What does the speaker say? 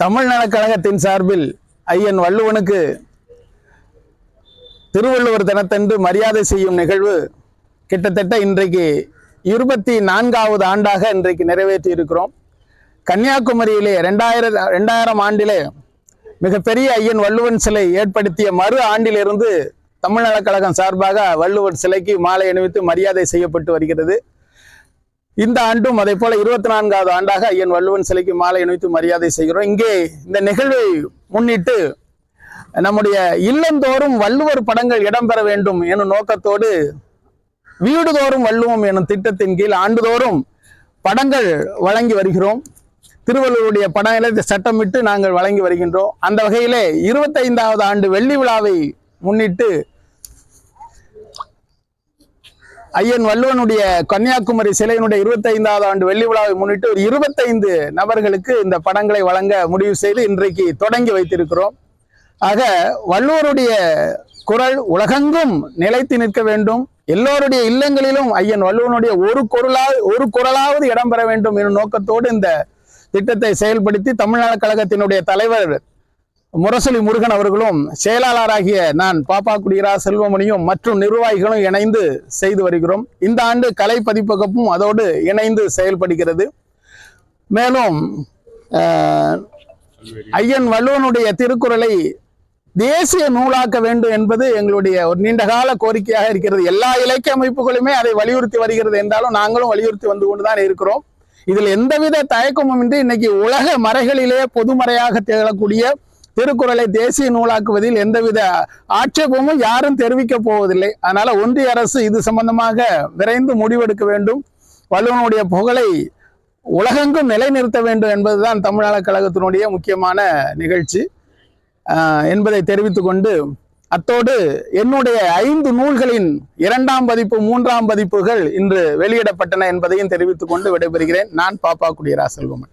தமிழ் நலக்கழகத்தின் சார்பில் ஐயன் வள்ளுவனுக்கு திருவள்ளுவர் தினத்தன்று மரியாதை செய்யும் நிகழ்வு கிட்டத்தட்ட இன்றைக்கு இருபத்தி நான்காவது ஆண்டாக இன்றைக்கு நிறைவேற்றி இருக்கிறோம். கன்னியாகுமரியிலே ரெண்டாயிரம் ரெண்டாயிரம் ஆண்டிலே மிகப்பெரிய ஐயன் வள்ளுவன் சிலை ஏற்படுத்திய மறு ஆண்டிலிருந்து தமிழ்நலக் கழகம் சார்பாக வள்ளுவர் சிலைக்கு மாலை அணிவித்து மரியாதை செய்யப்பட்டு வருகிறது. இந்த ஆண்டும் அதே போல இருபத்தி நான்காவது ஆண்டாக ஐயன் வள்ளுவன் சிலைக்கு மாலை அணிவித்து மரியாதை செய்கிறோம். இங்கே இந்த நிகழ்வை முன்னிட்டு நம்முடைய இல்லந்தோறும் வள்ளுவர் படங்கள் இடம்பெற வேண்டும் எனும் நோக்கத்தோடு வீடுதோறும் வள்ளுவோம் எனும் திட்டத்தின் கீழ் ஆண்டுதோறும் படங்கள் வழங்கி வருகிறோம். திருவள்ளுவருடைய படங்களை சட்டமிட்டு நாங்கள் வழங்கி வருகின்றோம். அந்த வகையிலே இருபத்தைந்தாவது ஆண்டு வெள்ளி விழாவை முன்னிட்டு ஐயன் வள்ளுவனுடைய கன்னியாகுமரி சிலையினுடைய இருபத்தைந்தாவது ஆண்டு வெள்ளி விழாவை முன்னிட்டு ஒரு இருபத்தைந்து நபர்களுக்கு இந்த படங்களை வழங்க முடிவு செய்து இன்றைக்கு தொடங்கி வைத்திருக்கிறோம். ஆக வள்ளுவருடைய குரல் உலகெங்கும் நிலைத்து நிற்க வேண்டும். எல்லோருடைய இல்லங்களிலும் ஐயன் வள்ளுவனுடைய ஒரு குரலா ஒரு குரலாவது இடம்பெற வேண்டும் எனும் நோக்கத்தோடு இந்த திட்டத்தை செயல்படுத்தி தமிழ்நாடு கழகத்தினுடைய தலைவர் முரசொலி முருகன் அவர்களும் செயலாளராகிய நான் பாப்பாக்குடியரா செல்வமணியும் மற்றும் நிர்வாகிகளும் இணைந்து செய்து வருகிறோம். இந்த ஆண்டு கலை பதிப்பகப்பும் அதோடு இணைந்து செயல்படுகிறது. மேலும் ஐயன் வள்ளுவனுடைய திருக்குறளை தேசிய நூலாக்க வேண்டும் என்பது எங்களுடைய ஒரு நீண்டகால கோரிக்கையாக இருக்கிறது. எல்லா இலக்கிய அமைப்புகளுமே அதை வலியுறுத்தி வருகிறது என்றாலும் நாங்களும் வலியுறுத்தி வந்து கொண்டுதான் இருக்கிறோம். இதில் எந்தவித தயக்கமும் இன்றி இன்னைக்கு உலக மறைகளிலே பொதுமறையாக திகழக்கூடிய திருக்குறளை தேசிய நூலாக்குவதில் எந்தவித ஆட்சேபமும் யாரும் தெரிவிக்க போவதில்லை. அதனால ஒன்றிய அரசு இது சம்பந்தமாக விரைந்து முடிவெடுக்க வேண்டும். வள்ளுவனுடைய புகழை உலகெங்கும் நிலைநிறுத்த வேண்டும் என்பதுதான் தமிழ்நாடு கழகத்தினுடைய முக்கியமான நிகழ்ச்சி. ஆஹ், என்பதை தெரிவித்து கொண்டு அத்தோடு என்னுடைய ஐந்து நூல்களின் இரண்டாம் பதிப்பு மூன்றாம் பதிப்புகள் இன்று வெளியிடப்பட்டன என்பதையும் தெரிவித்துக் கொண்டு விடைபெறுகிறேன். நான் பாப்பா குடியரா செல்வமன்.